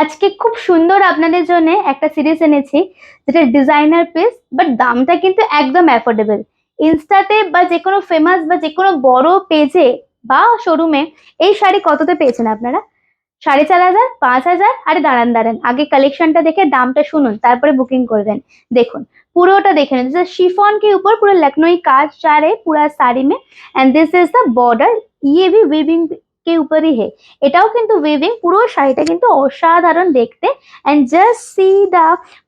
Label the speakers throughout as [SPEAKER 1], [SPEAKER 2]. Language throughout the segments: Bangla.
[SPEAKER 1] আজকে খুব সুন্দর আপনাদের জন্য একটা সিরিজ এনেছি, যেটা ডিজাইনার পিস বাট দামটা কিন্তু একদম অ্যাফোর্ডেবল ইনস্টাতে বা যে কোনো ফেমাস বা যে কোনো বড় পেজে বা শোরুমে এই শাড়ি কততে পেয়েছেন আপনারা? সাড়ে চার হাজার, পাঁচ হাজার, আরে দাঁড়ান দাঁড়ান, আগে কালেকশনটা দেখে দামটা শুনুন, তারপরে বুকিং করবেন। দেখুন, পুরোটা দেখে নিন শিফন কে উপর পুরো লখনৌ কাজ, চারে পুরা শাড়ি মে and this is the border ইয়ে ভি উইভিং के ऊपर ही है এটাও কিন্তু উইভিং পুরো শাড়িটা কিন্তু অসাধারণ দেখতে এন্ড জাস্ট সি দা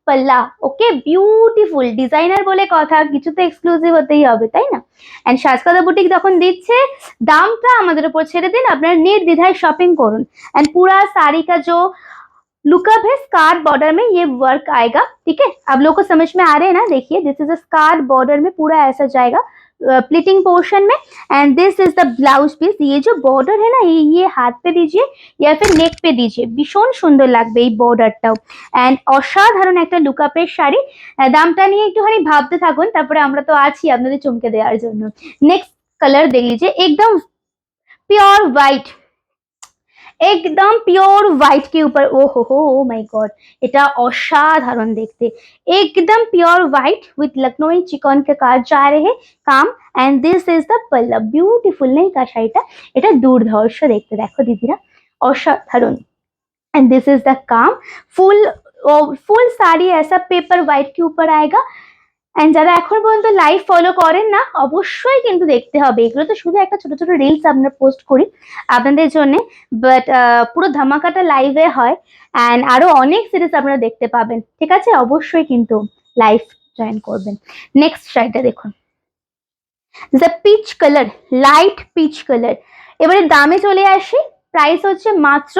[SPEAKER 1] পাল্লা ওকে বিউটিফুল ডিজাইনার বলে কথা কিছু তো এক্সক্লুসিভ হতেই হবে তাই না এন্ড সাজকাদা বুটিক যখন দিচ্ছে দামটা আমাদের উপর ছেড়ে দিন আপনারা নির্দ্বিধায় শপিং করুন एंड पूरा साड़ी का जो लुकअप है स्कार्ट बॉर्डर में ये वर्क आएगा ठीक है आप लोगों को समझ में आ रहे हैं ना देखिए this is a skirt border में पूरा ऐसा जाएगा प्लिटिंग पोर्शन में and this is the blouse piece ये जो बॉर्डर है ना ये ये हाथ पे दीजिए या फिर নেক पे दीजिए ভীষণ সুন্দর লাগবে এই বর্ডারটাও অ্যান্ড অসাধারণ একটা লুকআপের শাড়ি আহ, দামটা নিয়ে একটুখানি ভাবতে থাকুন তারপরে আমরা তো আছি আপনাদের চমকে দেওয়ার জন্য নেক্সট কালার দেখ लीजिए एकदम प्योर वाइट একদম পিওর হোয়াইট के ऊपर ओ हो हो ओ माय गॉड এটা অসাধারণ দেখতে एकदम pure white with Lucknow chikan के काज जा रहे हैं काम and this is the palla beautiful नहीं का শাড়িটা এটা দুর্ধর্ষ দেখতে দেখো দিদিরা অসাধারণ and this is the kaam full full sari ऐसा पेपर व्हाइट के ऊपर आएगा এন্ড যারা এখন পর্যন্ত লাইভ ফলো করেন না, অবশ্যই কিন্তু দেখতে হবে। এগুলো তো শুধু একটা ছোট ছোট রিলস আমরা পোস্ট করি আপনাদের জন্য। বাট পুরো ধামাকাটা লাইভে হয়। অ্যান্ড আরও অনেক সিরিজ আপনারা দেখতে পাবেন। ঠিক আছে? অবশ্যই কিন্তু লাইভ জয়েন করবেন। নেক্সট শাড়িটা দেখুন। The peach colour light peach colour এবারে দামে চলে আসি। প্রাইস হচ্ছে মাত্র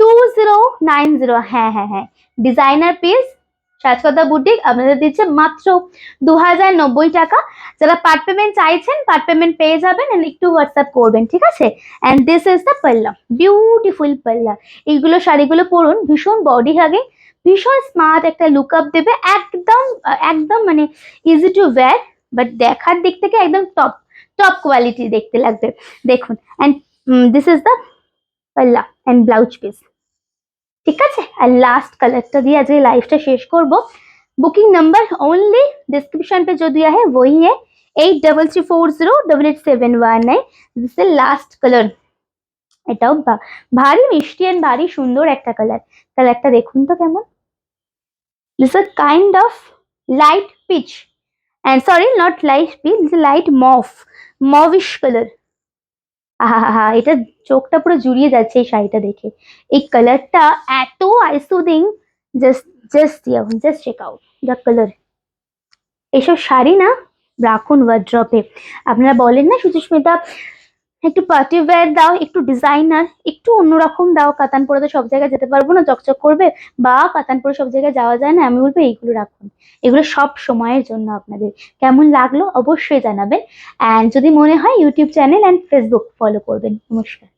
[SPEAKER 1] টু জিরো নাইন জিরো হ্যাঁ হ্যাঁ হ্যাঁ। ডিজাইনার পিস সাজকতা বুটিক আপনাদের দিচ্ছে মাত্র দু হাজার নব্বই টাকা। যারা পার্ট পেমেন্ট চাইছেন পার্ট পেমেন্ট পেয়ে যাবেন অ্যান্ড একটু হোয়াটসঅ্যাপ করবেন, ঠিক আছে? And this is the pallu beautiful pallu এইগুলো শাড়িগুলো পরুন, ভীষণ বডি হাগে ভীষণ স্মার্ট একটা লুক আপ দেবে, একদম একদম মানে ইজি টু ওয়্যার বাট দেখার দিক থেকে একদম টপ টপ কোয়ালিটি দেখতে লাগবে। দেখুন and this is the pallu and blouse piece ঠিক আছে আর লাস্ট কালারটা দিয়ে আজকে লাইফটা শেষ করব बुकिंग नंबर ओनली डिस्क्रिप्शन पे जो दिया है वही है eight double three four zero double eight seven one nine this এর লাস্ট কালার এটাও ভা- ভারী মিষ্টি অ্যান্ড ভারী সুন্দর একটা কালার কালারটা দেখুন তো কেমন this uh kind of light peach and sorry not light peach this light mauve mauvish colour আহা এটা চোখটা পুরো জুড়িয়ে যাচ্ছে এই শাড়িটা দেখে। এই কালারটা এত আইসুদিং জাস্ট জাস্ট দেখুন just check out the colour এসব শাড়ি না রাখুন ওয়ার্ড্রপে আপনারা বলেন না সুচিস্মিতা একটু পার্টি ওয়্যার দাও, একটু ডিজাইনার একটু অন্যরকম দাও। কাতান পরে তো সব জায়গায় যেতে পারব না, চকচক করবে। বা কাতান পরে সব জায়গায় যাওয়া যায় না, আমি বলব এইগুলো রাখুন। এগুলো সব সময়ের জন্য আপনাদের। কেমন লাগল অবশ্যই জানাবেন। অ্যান্ড যদি মনে হয় YouTube channel and Facebook follow করবেন। নমস্কার।